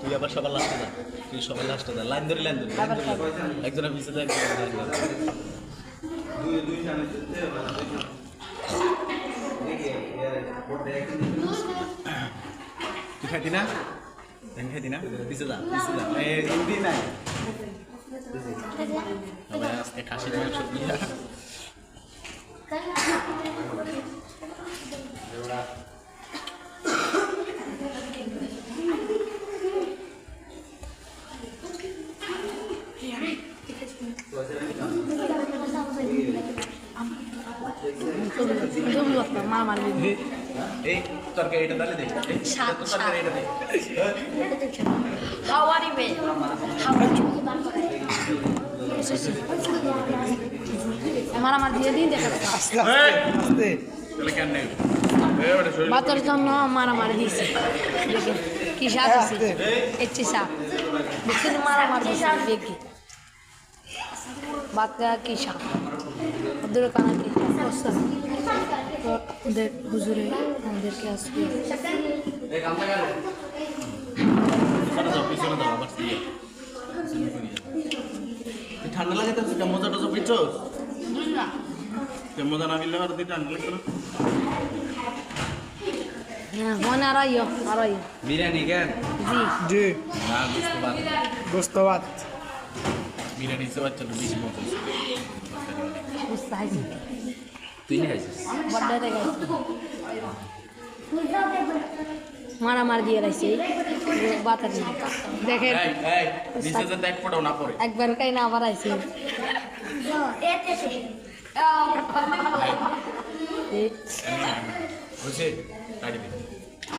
তুই আবার সবার লাস্টে যা। তুই সবার লাস্টে যা। লাইন ধরে লাইন ধরে একজনের পিছিয়ে যা একজনের। তুই খাইতি না? খাইতি না? পিছিয়ে যা পিছিয়ে যা। এই হিন্দি নাই। আজকে খাসির মাংস দিয়া। দে। How are you, man? How are you? আমার আমার দিয়ে দিন দেখা তাহলে নেই জন্য মারামারি দিয়েছে। দেখেন কি আছে? একটি দেখছেন মারামারি দেখি। বাচ্চা কি শাক ওদের কানা কি অবস্থা। তো ওদের হুজুরে আমাদেরকে আসবে। ঠান্ডা লাগে তো মজা টজা তুই মজা না মিললে আর ঠান্ডা লাগতো না হ্যাঁ আর আইও। বিরিয়ানি কেন? জি। জি। না বুঝতে পার গোস্তবাদ বিরিয়ানি হিসেবে বাচ্চা বেশি মতো তুই নিয়ে আসিস বড্ডাতে দিয়ে রাখছি বাতার দেখেন একবার কাই না আবার আইছি